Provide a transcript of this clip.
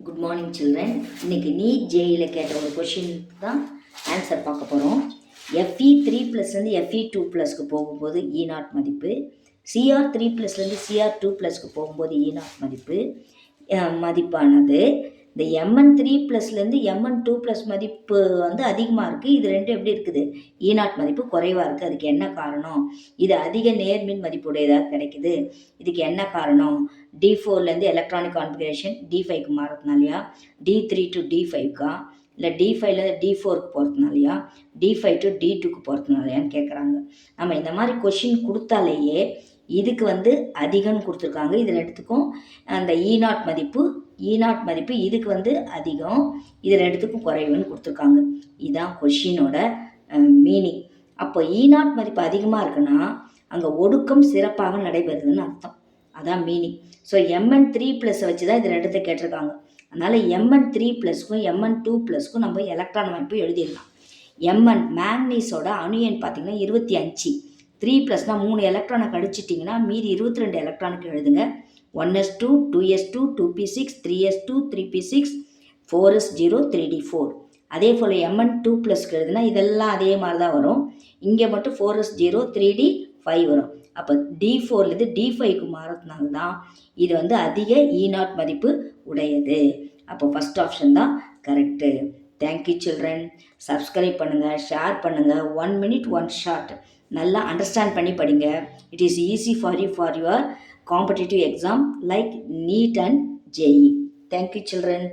Good morning children இன்னைக்கு NEET ஜேயில் கேட்ட ஒரு கொஷின் தான் ஆன்சர் பார்க்க போகிறோம் எஃப்இ த்ரீ ப்ளஸ்லேருந்து எஃப்இ டூ ப்ளஸ்க்கு போகும்போது e இ நாட் மதிப்பு. சிஆர் த்ரீ ப்ளஸ்லேருந்து சிஆர் டூ ப்ளஸ்க்கு போகும்போது e இ நாட் மதிப்பு. மதிப்பானது. இந்த எம்என் த்ரீ ப்ளஸ்லேருந்து எம்என் டூ ப்ளஸ் மதிப்பு வந்து அதிகமாக இருக்குது இது ரெண்டும் எப்படி இருக்குது? இ நாட் மதிப்பு குறைவாக இருக்குது அதுக்கு என்ன காரணம்? இது அதிக நேர்மின் மதிப்புடையதாக கிடைக்குது. இதுக்கு என்ன காரணம்? டி ஃபோர்லேருந்து எலக்ட்ரானிக் கான்ஃபிகரேஷன் டி ஃபைவ்க்கு மாறதுனாலையா டி த்ரீ டு டி ஃபைவ்க்கா இல்லை டி ஃபைவ்லேருந்து டி ஃபோருக்கு போகிறதுனாலையா டி ஃபைவ் டு டி டூக்கு போகிறதுனாலையான்னு கேட்குறாங்க நம்ம இந்த மாதிரி கொஷின் கொடுத்தாலேயே இதுக்கு வந்து அதிகம்னு கொடுத்துருக்காங்க. இது ரெண்டுத்துக்கும் அந்த ஈ நாட் மதிப்பு E இ நாட் மதிப்பு இதுக்கு வந்து அதிகம். இது ரெண்டுத்துக்கும் குறைவுன்னு கொடுத்துருக்காங்க. இதுதான் கொஷினோட மீனிங் அப்போ e இ நாட் மதிப்பு அதிகமாக இருக்குன்னா அங்கே ஒடுக்கம் சிறப்பாக நடைபெறுதுன்னு அர்த்தம். அதான் meaning so Mn three plus வச்சு தான் இது ரெண்டுத்தை கேட்டிருக்காங்க. அதனால் எம்என் த்ரீ ப்ளஸ்க்கும் எம்என் டூ ப்ளஸ்க்கும் நம்ம எலக்ட்ரான் அமைப்பு எழுதிடலாம். எம்என் மேங்னீஸோட அணு எண் பார்த்திங்கன்னா இருபத்தி அஞ்சு. த்ரீ ப்ளஸ்னால் மூணு எலக்ட்ரானை கழிச்சிட்டிங்கன்னா மீதி இருபத்தி ரெண்டு எலக்ட்ரானுக்கு எழுதுங்க. One s two two s two two p six three s two three p six four s zero three d four. அதே போல் எம்என் டூ ப்ளஸ்க்கு எழுதுனா இதெல்லாம் அதே மாதிரி தான் வரும். இங்கே மட்டும் four s zero three d five வரும். அப்போ டி ஃபோர்லேருந்து டி ஃபைவ்க்கு மாறதுனால தான் இது வந்து அதிக e இ நாட் மதிப்பு உடையது. அப்போ ஃபஸ்ட் ஆப்ஷன் தான் correct thank you children subscribe பண்ணுங்கள் ஷேர் பண்ணுங்கள் ஒன் மினிட் ஒன் ஷார்ட் நல்லா அண்டர்ஸ்டாண்ட் பண்ணி படிங்க. It is easy for you for your competitive exam like NEET and JEE thank you children